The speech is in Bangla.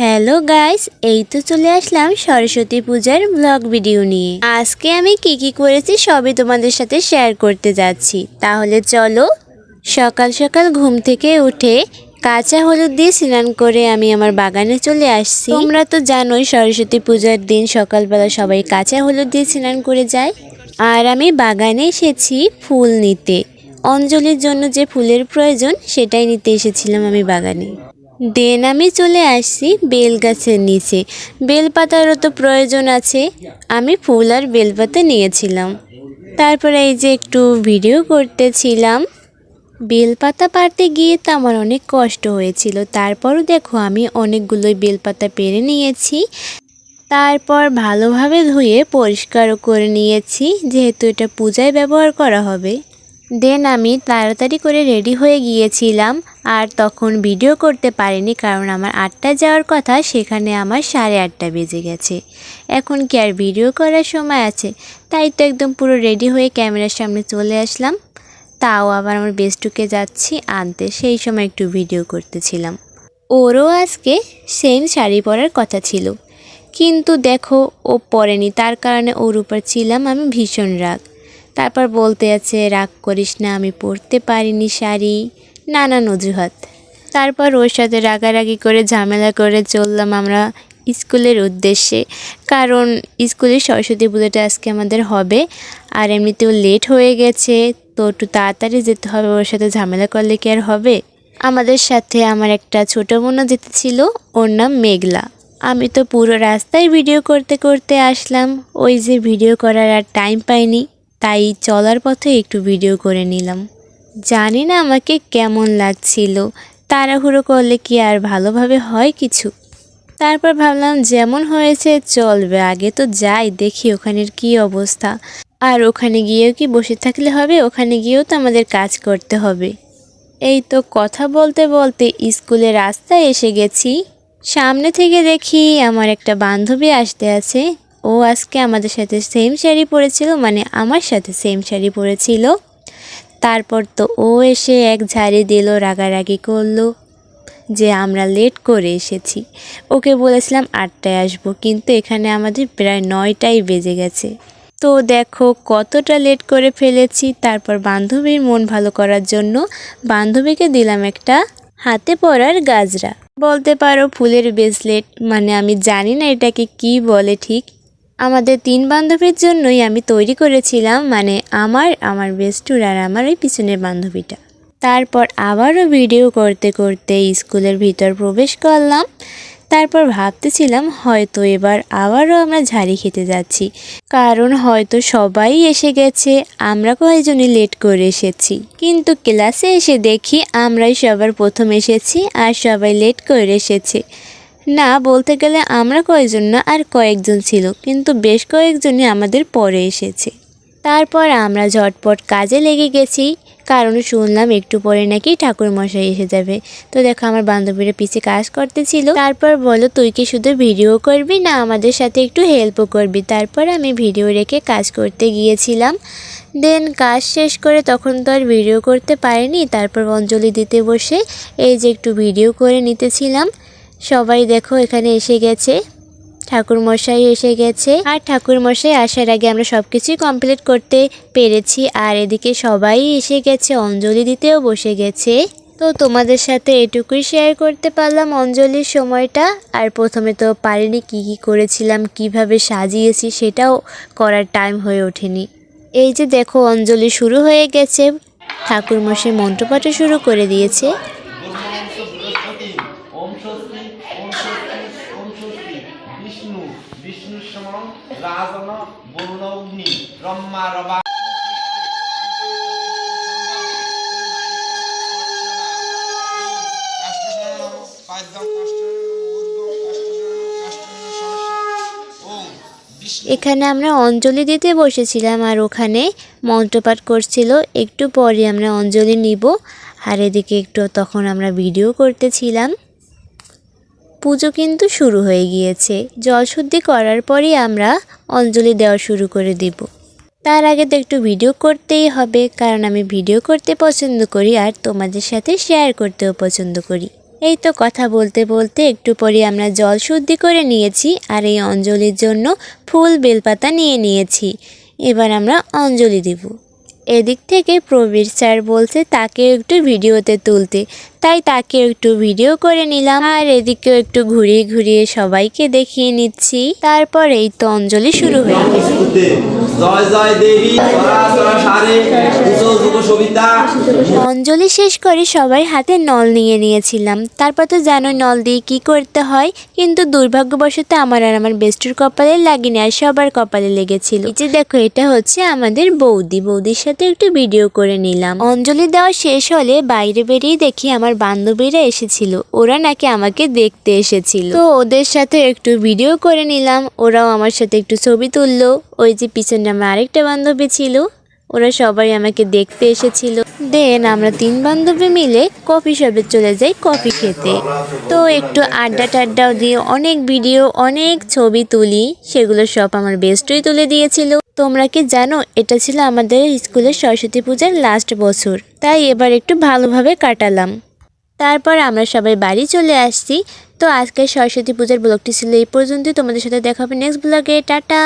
হ্যালো গাইস, এই তো চলে আসলাম সরস্বতী পূজার ব্লগ ভিডিও নিয়ে। আজকে আমি কি কি করেছি সবই তোমাদের সাথে শেয়ার করতে যাচ্ছি। তাহলে চলো, সকাল সকাল ঘুম থেকে উঠে কাঁচা হলুদ দিয়ে স্নান করে আমি আমার বাগানে চলে আসছি। তোমরা তো জানোই সরস্বতী পূজার দিন সকালবেলা সবাই কাঁচা হলুদ দিয়ে স্নান করে যায়। আর আমি বাগানে এসেছি ফুল নিতে। অঞ্জলির জন্য যে ফুলের প্রয়োজন সেটাই নিতে এসেছিলাম আমি বাগানে। দেন আমি চলে আসছি বেল গাছের নিচে। বেলপাতারও তো প্রয়োজন আছে। আমি ফুল আর বেলপাতা নিয়েছিলাম। তারপরে এই যে একটু ভিডিও করতেছিলাম। বেলপাতা পারতে গিয়ে তো আমার অনেক কষ্ট হয়েছিল। তারপরও দেখো আমি অনেকগুলোই বেলপাতা পেরে নিয়েছি। তারপর ভালোভাবে ধুয়ে পরিষ্কারও করে নিয়েছি। যেহেতু এটা পূজায় ব্যবহার করা হবে। দেন আমি তাড়াতাড়ি করে রেডি হয়ে গিয়েছিলাম, আর তখন ভিডিও করতে পারিনি কারণ আমার আটটা যাওয়ার কথা, সেখানে আমার সাড়ে আটটা বেজে গেছে। এখন কি আর ভিডিও করার সময় আছে? তাই তো একদম পুরো রেডি হয়ে ক্যামেরার সামনে চলে আসলাম। তাও আবার আমার বেস্টুকে যাচ্ছি আনতে, সেই সময় একটু ভিডিও করতেছিলাম। ওরও আজকে সেম শাড়ি পরার কথা ছিল। কিন্তু দেখো, ও পরেনি, তার কারণে ওর উপর ছিলাম আমি ভীষণ রাগ। তারপর বলতে আছে, রাগ করিস না, আমি পরতে পারিনি শাড়ি। নানান অজুহাত। তারপর ওর সাথে রাগারাগি করে ঝামেলা করে চললাম আমরা স্কুলের উদ্দেশ্যে। কারণ স্কুলে সরস্বতী পুজোটা আজকে আমাদের হবে, আর এমনিতেও লেট হয়ে গেছে, তো একটু তাড়াতাড়ি যেতে হবে, ওর সাথে ঝামেলা করলে কি আর হবে? আমাদের সাথে আমার একটা ছোটো বোনও যেতে ছিল ওর নাম মেঘলা। আমি তো পুরো রাস্তায় ভিডিও করতে করতে আসলাম। ওই যে ভিডিও করার আর টাইম পাইনি। তাই চলার পথে একটু ভিডিও করে নিলাম। জানি না আমাকে কেমন লাগছিল, তাড়াহুড়ো করলে কি আর ভালোভাবে হয় কিছু? তারপর ভাবলাম, যেমন হয়েছে চলবে, আগে তো যাই, দেখি ওখানের কি অবস্থা। আর ওখানে গিয়েও কি বসে থাকলে হবে, ওখানে গিয়েও তো আমাদের কাজ করতে হবে। এই তো কথা বলতে বলতে স্কুলের রাস্তায় এসে গেছি। সামনে থেকে দেখি আমার একটা বান্ধবী আসতে আছে। ও আজকে আমাদের সাথে সেম শাড়ি পরেছিল মানে আমার সাথে সেম শাড়ি পরেছিল। তারপর তো ও এসে এক ঝাড়ি দিল, রাগারাগি করল যে আমরা লেট করে এসেছি। ওকে বলেছিলাম আটটায় আসব, কিন্তু এখানে আমাদের প্রায় নয়টাই বেজে গেছে। তো দেখো কতটা লেট করে ফেলেছি, তারপর বান্ধবীর মন ভালো করার জন্য বান্ধবীকে দিলাম একটা হাতে পরার গাজরা। বলতে পারো ফুলের ব্রেসলেট মানে আমি জানি না এটাকে কি বলে ঠিক। আমাদের তিন বান্ধবীর জন্যই আমি তৈরি করেছিলাম মানে আমার আমার বেস্টুর আর আমার ওই পিছনের বান্ধবীটা। তারপর আবারও ভিডিও করতে করতে স্কুলের ভিতর প্রবেশ করলাম। তারপর ভাবতেছিলাম, হয়তো এবার আবারও আমরা ঝাড়ি খেতে যাচ্ছি। কারণ হয়তো সবাই এসে গেছে, আমরা কয়েকজনই লেট করে এসেছি। কিন্তু ক্লাসে এসে দেখি, আমরাই সবার প্রথম এসেছি আর সবাই লেট করে এসেছে। না, বলতে গেলে আমরা কয়েকজন না, আর কয়েকজন ছিল। কিন্তু বেশ কয়েকজনই আমাদের পরে এসেছে। তারপর আমরা ঝটপট কাজে লেগে গেছি। কারণ শুনলাম একটু পরে নাকি ঠাকুর মশাই এসে যাবে। তো দেখো, আমার বান্ধবীরা পিছিয়ে কাজ করতেছিল। তারপর বলো, তুই কি শুধু ভিডিও করবি না আমাদের সাথে একটু হেল্পও করবি? তারপর আমি ভিডিও রেখে কাজ করতে গিয়েছিলাম। দেন কাজ শেষ করে তখন তো আর ভিডিও করতে পারিনি। তারপর অঞ্জলি দিতে বসে এই যে একটু ভিডিও করে নিতেছিলাম। সবাই দেখো, এখানে এসে গেছে। ঠাকুর মশাই এসে গেছে। আর ঠাকুর মশাই আসার আগে আমরা সব কিছুই কমপ্লিট করতে পেরেছি। আর এদিকে সবাই এসে গেছে, অঞ্জলি দিতেও বসে গেছে। তো তোমাদের সাথে এটুকুই শেয়ার করতে পারলাম অঞ্জলির সময়টা। আর প্রথমে তো পারিনি কি কি করেছিলাম, কীভাবে সাজিয়েছি, সেটাও করার টাইম হয়ে ওঠেনি। এই যে দেখো, অঞ্জলি শুরু হয়ে গেছে। ঠাকুর মশাই মন্ত্রপাঠও শুরু করে দিয়েছে। রবা এখানে আমরা অঞ্জলি দিতে বসেছিলাম আর ওখানে মন্ত্রপাঠ করছিল। একটু পরে আমরা অঞ্জলি নিব আর এদিকে একটু তখন আমরা ভিডিও করতেছিলাম। পুজো কিন্তু শুরু হয়ে গিয়েছে। জলশুদ্ধি করার পরই আমরা অঞ্জলি দেওয়া শুরু করে দিব। তার আগে তো একটু ভিডিও করতেই হবে, কারণ আমি ভিডিও করতে পছন্দ করি আর তোমাদের সাথে শেয়ার করতেও পছন্দ করি। এই তো কথা বলতে বলতে একটু পরে আমরা জল শুদ্ধি করে নিয়েছি আর এই অঞ্জলির জন্য ফুল বেলপাতা নিয়ে নিয়েছি। এবার আমরা অঞ্জলি দিব। এদিক থেকে প্রবীর স্যার বলছে তাকে একটু ভিডিওতে তুলতে। তাই তাকে একটু ভিডিও করে নিলাম। আর এদিকেও একটু ঘুরিয়ে ঘুরিয়ে সবাইকে দেখিয়ে নিচ্ছি। তারপর এই তো অঞ্জলি শুরু হয়ে জয় জয় দেবী। অঞ্জলি শেষ করে সবাই হাতে নল নিয়ে নিয়েছিলাম। তারপর তো জানো নল দিয়ে কি করতে হয়। কিন্তু দুর্ভাগ্যবশত আমার আর আমার বেস্টুর কপালে লাগেনি আর সবার কপালে লেগেছিল। যে দেখো এটা হচ্ছে আমাদের বৌদি। বৌদির সাথে একটু ভিডিও করে নিলাম। অঞ্জলি দেওয়া শেষ হলে বাইরে বেরিয়ে দেখি আমার বান্ধবীরা এসেছিল। ওরা নাকি আমাকে দেখতে এসেছিল। তো ওদের সাথে একটু ভিডিও করে নিলাম। ওরাও আমার সাথে একটু ছবি তুললো। ওই যে পিছনে আমার আরেকটা বান্ধবী ছিল। ওরা সবাই আমাকে দেখতে এসেছিল। দেন আমরা তিন বান্ধবী মিলে কফি শপে চলে যাই কফি খেতে। তো একটু আড্ডা টাড্ডাও দিয়ে অনেক ভিডিও অনেক ছবি তুলি। সেগুলো সব আমার বেস্টই তুলে দিয়েছিল। তোমরা কি জানো, এটা ছিল আমাদের স্কুলের সরস্বতী পূজার লাস্ট বছর। তাই এবার একটু ভালোভাবে কাটালাম। তারপর আমরা সবাই বাড়ি চলে আসছি। তো আজকে সরস্বতী পূজার ব্লগটি ছিল এই পর্যন্তই। তোমাদের সাথে দেখা হবে নেক্সট ব্লগে টাটা!